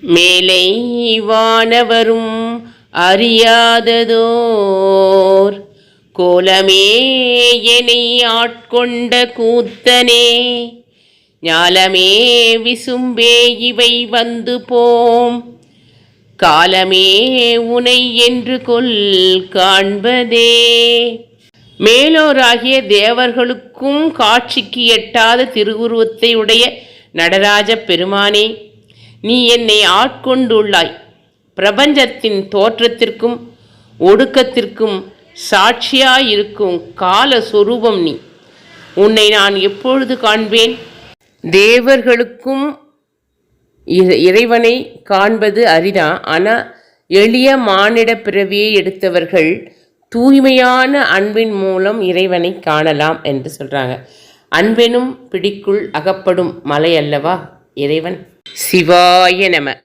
மேலை வானவரும் அறியாததோர். கோலமே என்னை ஆட்கொண்ட கூத்தனே ஞாலமே விசும்பே இவை வந்து போம். காலமே உனை என்று கொல் காண்பதே. மேலோராகிய தேவர்களுக்கும் காட்சிக்கு எட்டாத திருவுருவத்தை உடைய நடராஜ பெருமானே நீ என்னை ஆட்கொண்டுள்ளாய். பிரபஞ்சத்தின் தோற்றத்திற்கும் ஒடுக்கத்திற்கும் சாட்சியாயிருக்கும் கால சொரூபம் நீ. உன்னை நான் எப்பொழுது காண்பேன்? தேவர்களுக்கும் இறைவனை காண்பது அரிதா? ஆனால் எளிய மானிட பிறவியை எடுத்தவர்கள் தூய்மையான அன்பின் மூலம் இறைவனை காணலாம் என்று சொல்கிறாங்க அன்பெனும் பிடிக்குள் அகப்படும் மலை அல்லவா இறைவன்? சிவாய நம.